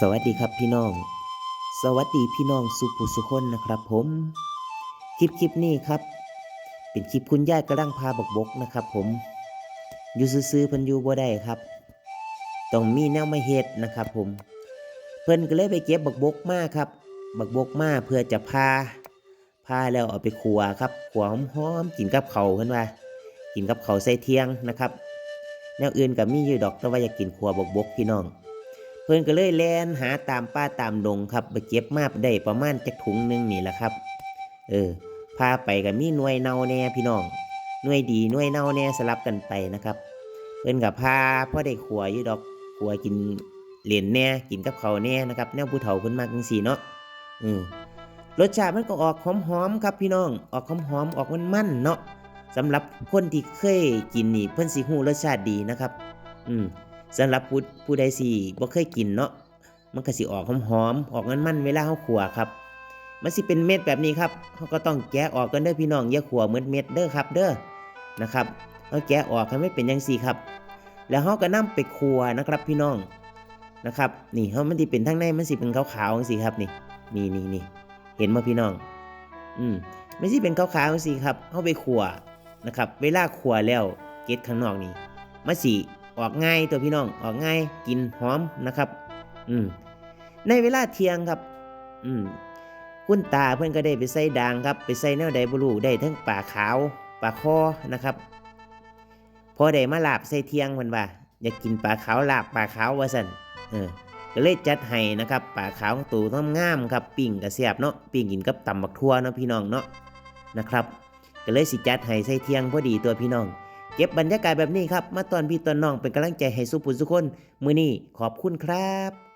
สวัสดีครับพี่น้อง สวัสดีพี่น้องสุภูสุคนนะครับผม คลิปคลิปนี้ครับ เป็นคลิปคุณยายกระดังพาบกบกนะครับผมอยู่ซื้อเพิ่นอยู่บ่ได้ครับ ต้องมีแนวมาเฮ็ดนะครับผม เพิ่นก็เลยไปเก็บบกบกมาครับ บกบกมาเพื่อจะพา พาแล้วเอาไปขัวครับขัวหอมๆกินกับเขาเพิ่นว่า กินกับเขาใส่เทียงนะครับ แนวอื่นก็มีอยู่ดอกแต่ว่าอยากกินขัวบกบกพี่น้อง เพิ่นก็เลยแล่นหาตามป่าตามดงครับไปเก็บมาได้ประมาณจักถุงหนึงนี่แหละครับ เออ พาไปก็มีหน่วยเนาแน่พี่น้องหน่วยดีหน่วยเน่าแน่สลับกันไปนะครับ เพิ่นกับพาพ่อได้ขัวอยู่ดอกขัวกินเหรียญแน่กินกับเขาแน่นะครับแนวผู้เฒ่าเพิ่นมากจังซี่เนาะอืมรสชาติมันก็ออกหอมๆครับพี่น้อง ออกหอมๆออกมันๆเนาะสำหรับคนที่เคยกินนี่เพิ่นสิฮู้รสชาติดีนะครับ อืม สำหรับผู้ผู้ใดสิบ่เคยกินเนาะมันก็สิออกหอมๆออกมันๆเวลาเฮาขัวครับ มันสิเป็นเม็ดแบบนี้ครับเฮาก็ต้องแกะออกกันเด้อพี่น้องอย่าขัวเหมือนเม็ดเด้อครับ เด้อนะครับเฮาแกะออกให้ไม่เป็นจังซี่ครับ แล้วเฮาก็นำไปขัวนะครับพี่น้องนะครับนี่เฮามันสิเป็นทั้งในมันสิเป็นขาวๆจังซี่ครับนี่นี่นี่นี่เห็นบ่พี่น้อง อืมมันสิเป็นขาวๆจังซี่ครับเฮาไปขัวนะครับ เวลาขัวแล้วเกล็ดข้างนอกนี่มันสิ ออกง่ายตัวพี่น้องออกง่ายกินหอมนะครับ อืมในเวลาเที่ยงครับ อืมคุณตาเพื่อนก็ได้ไปใส่ด่างครับ ไปใส่แนวใดบลูได้ทั้งป่าขาวป่าคอนะครับ พอได้มาลาบใส่เที่ยงเพิ่นว่า อยากกินปลาขาวลาบปลาขาวว่าสันเออก็เลยจัดให้นะครับปลาขาวตูต้มงงามครับปิ้งกระเสียบเนาะปิ้งกินกับตำบักทั่วเนาะพี่น้องเนาะนะครับ ก็เลยสิจัดให้ใส่เที่ยงพอดีตัวพี่น้อง เก็บบรรยากาศแบบนี้ครับ มาตอนพี่ตอนน้องเป็นกำลังใจให้สุภุสุคน มือนี้ขอบคุณครับ